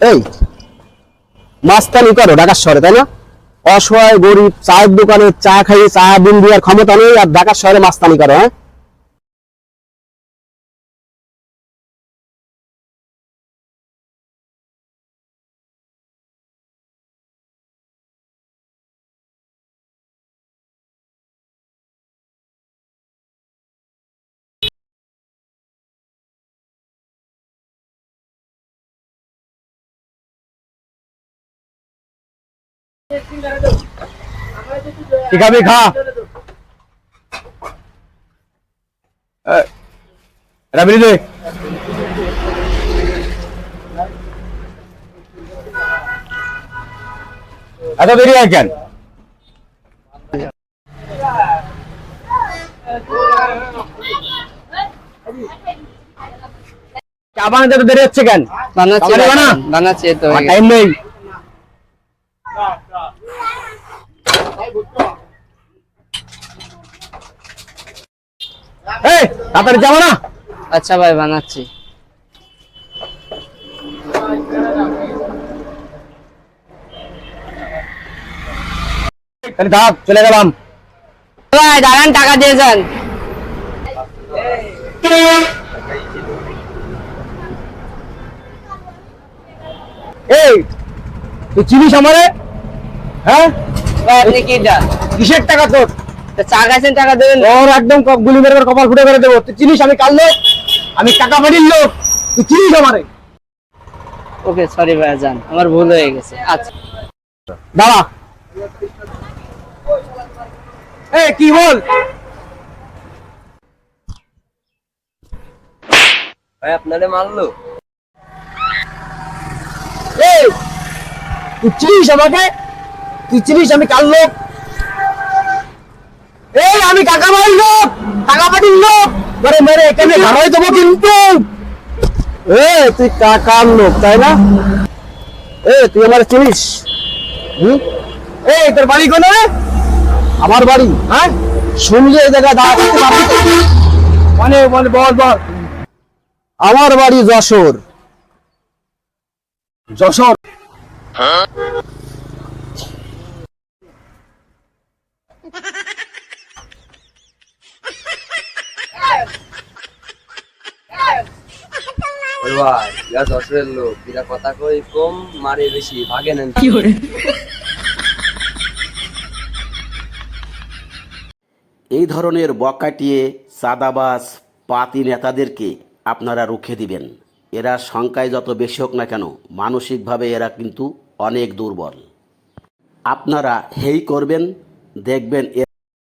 এই মাস্তানি করো ঢাকার শহরে, তাই না? অসহায়, গরিব, চায়ের দোকানে চা খাইয়ে চা বিন দেওয়ার ক্ষমতা নেই, আর ঢাকার শহরে মাস্তানি করো হ্যাঁ? খাবি খা। বিড়ি দে। এত দেরি হয় কেন? চা বানাতে দেরি হচ্ছে কেন? বানাচ্ছি? বানাচ্ছি তো টাইম নেই। এই তাড়াতাড়ি যাব না? আচ্ছা ভাই বানাচ্ছি। তাহলে থাক চলে গেলাম। ভাই দাঁড়ান টাকা দিয়ে যান। এই তুই চিনিস আমারে? হ্যাঁ? কিসের টাকা তোর? চা খাইছেন টাকা দেবেন ওর একদম ক- গুলি মেরে কপাল ফুটে করে দেবো তুই চিনিস আমি কাল লোক? আমি টাকা পাঠির লোক তুই চিনিস আমারে? ওকে সরি ভাই আমার ভুল হয়ে গেছে। আচ্ছা। দাঁড়া। এ কি বল? ভাই আপনারে মারলো? এই তুই চিনিস আমাকে? তুই চিনিস আমি কাল লোক? আমি কাকা বাড়ির লোক, টাকা পাঠির লোক। ধরে মেরে, এখানে ঘাড়াই দেবো কিন্তু। এ, তুই কাকার লোক, তাই না? এ, তুই আমার চিনিস? এই তোর বাড়ি কোনে? আমার বাড়ি। হ্যাঁ? শুনলে এই জায়গায় মানে মানে বল বল। আমার বাড়ি যশোর। যশোর? ভাই ইয়া দশের লোক। এরা কথা কই কম মারে বেশি ভাগে নেন। এই ধরনের বকাটিয়ে চাঁদাবাজ পাতি নেতাদেরকে আপনারা রুখে দিবেন। এরা সংখ্যায় যত বেশি হোক না কেন মানসিকভাবে এরা কিন্তু অনেক দুর্বল। আপনারা হেই করবেন দেখবেন এ